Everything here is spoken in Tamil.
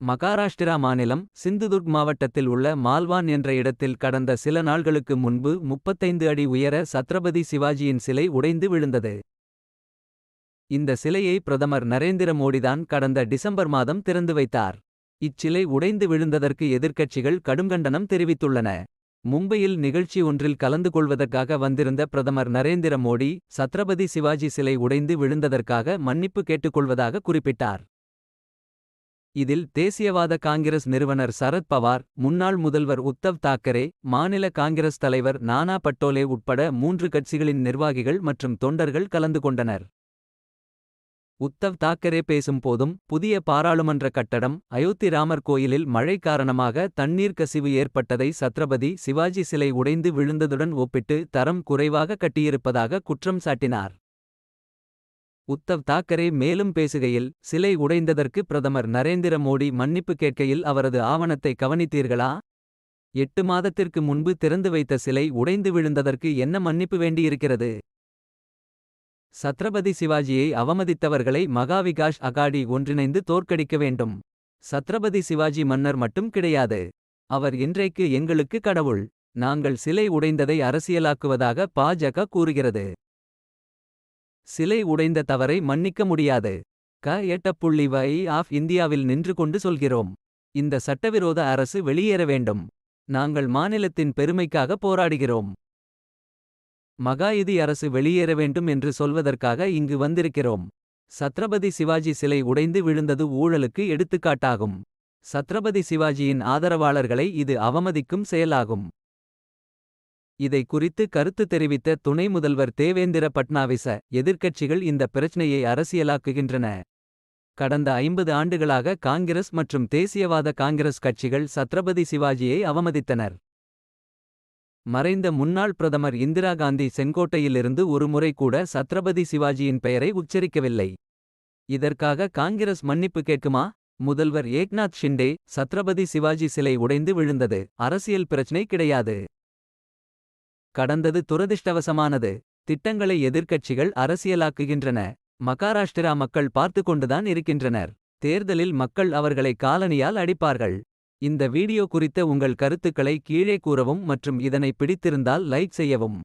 மகாராஷ்டிரா மாநிலம் சிந்துதுர்க் மாவட்டத்தில் உள்ள மால்வான் என்ற இடத்தில் கடந்த சில நாள்களுக்கு முன்பு 35 அடி உயர சத்ரபதி சிவாஜியின் சிலை உடைந்து விழுந்தது. இந்த சிலையை பிரதமர் நரேந்திர மோடிதான் கடந்த டிசம்பர் மாதம் திறந்து வைத்தார். இச்சிலை உடைந்து விழுந்ததற்கு எதிர்க்கட்சிகள் கடுங்கண்டனம் தெரிவித்துள்ளன. மும்பையில் நிகழ்ச்சி ஒன்றில் கலந்து கொள்வதற்காக வந்திருந்த பிரதமர் நரேந்திர மோடி. சத்ரபதி சிவாஜி சிலை உடைந்து விழுந்ததற்காக மன்னிப்பு கேட்டுக்கொள்வதாக குறிப்பிட்டார். இதில் தேசியவாத காங்கிரஸ் நிறுவனர் சரத் பவார். முன்னாள் முதல்வர் உத்தவ் தாக்கரே மாநில காங்கிரஸ் தலைவர் நானா பட்டோலே உட்பட மூன்று கட்சிகளின் நிர்வாகிகள் மற்றும் தொண்டர்கள் கலந்து கொண்டனர். உத்தவ் தாக்கரே பேசும்போதும் புதிய பாராளுமன்ற கட்டடம். அயோத்தி ராமர் கோயிலில் மழை காரணமாக தண்ணீர் கசிவு ஏற்பட்டதை சத்ரபதி சிவாஜி சிலை உடைந்து விழுந்ததுடன் ஒப்பிட்டு தரம் குறைவாக கட்டியிருப்பதாக குற்றம் சாட்டினார். உத்தவ் தாக்கரே மேலும் பேசுகையில் சிலை உடைந்ததற்கு பிரதமர் நரேந்திர மோடி மன்னிப்பு கேட்கையில் அவரது ஆவணத்தை கவனித்தீர்களா. எட்டு மாதத்திற்கு முன்பு திறந்து வைத்த சிலை உடைந்து விழுந்ததற்கு என்ன மன்னிப்பு வேண்டியிருக்கிறது. சத்ரபதி சிவாஜியை அவமதித்தவர்களை மகாவிகாஷ் அகாடி ஒன்றிணைந்து தோற்கடிக்க வேண்டும். சத்ரபதி சிவாஜி மன்னர் மட்டும் கிடையாது. அவர் இன்றைக்கு எங்களுக்கு கடவுள். நாங்கள் சிலை உடைந்ததை அரசியலாக்குவதாக பாஜக கூறுகிறது. சிலை உடைந்த தவறை மன்னிக்க முடியாது. க எட்டப்புள்ளி வை ஆஃப் இந்தியாவில் நின்று கொண்டு சொல்கிறோம். இந்த சட்டவிரோத அரசு வெளியேற வேண்டும். நாங்கள் மாநிலத்தின் பெருமைக்காக போராடுகிறோம். மகாயுதி அரசு வெளியேற வேண்டும் என்று சொல்வதற்காக இங்கு வந்திருக்கிறோம். சத்ரபதி சிவாஜி சிலை உடைந்து விழுந்தது ஊழலுக்கு எடுத்துக்காட்டாகும். சத்ரபதி சிவாஜியின் ஆதரவாளர்களை இது அவமதிக்கும் செயலாகும். இதை குறித்து கருத்து தெரிவித்த துணை முதல்வர் தேவேந்திர பட்னாவிச. எதிர்க்கட்சிகள் இந்த பிரச்சனையை அரசியலாக்குகின்றன. கடந்த ஐம்பது ஆண்டுகளாக காங்கிரஸ் மற்றும் தேசியவாத காங்கிரஸ் கட்சிகள் சத்ரபதி சிவாஜியை அவமதித்தனர். மறைந்த முன்னாள் பிரதமர் இந்திரா காந்தி செங்கோட்டையிலிருந்து ஒரு முறை கூட சத்ரபதி சிவாஜியின் பெயரை உச்சரிக்கவில்லை. இதற்காக காங்கிரஸ் மன்னிப்பு கேட்குமா. முதல்வர் ஏக்நாத் ஷிண்டே சத்ரபதி சிவாஜி சிலை உடைந்து விழுந்தது. அரசியல் பிரச்சினை கிடையாது. கடந்தது துரதிர்ஷ்டவசமானது. திட்டங்களை எதிர்க்கட்சிகள் அரசியலாக்குகின்றன. மகாராஷ்டிரா மக்கள் பார்த்து கொண்டுதான் இருக்கின்றனர். தேர்தலில் மக்கள் அவர்களை காலனியால் அடிப்பார்கள். இந்த வீடியோ குறித்த உங்கள் கருத்துக்களை கீழே கூறவும் மற்றும் இதனை பிடித்திருந்தால் லைக் செய்யவும்.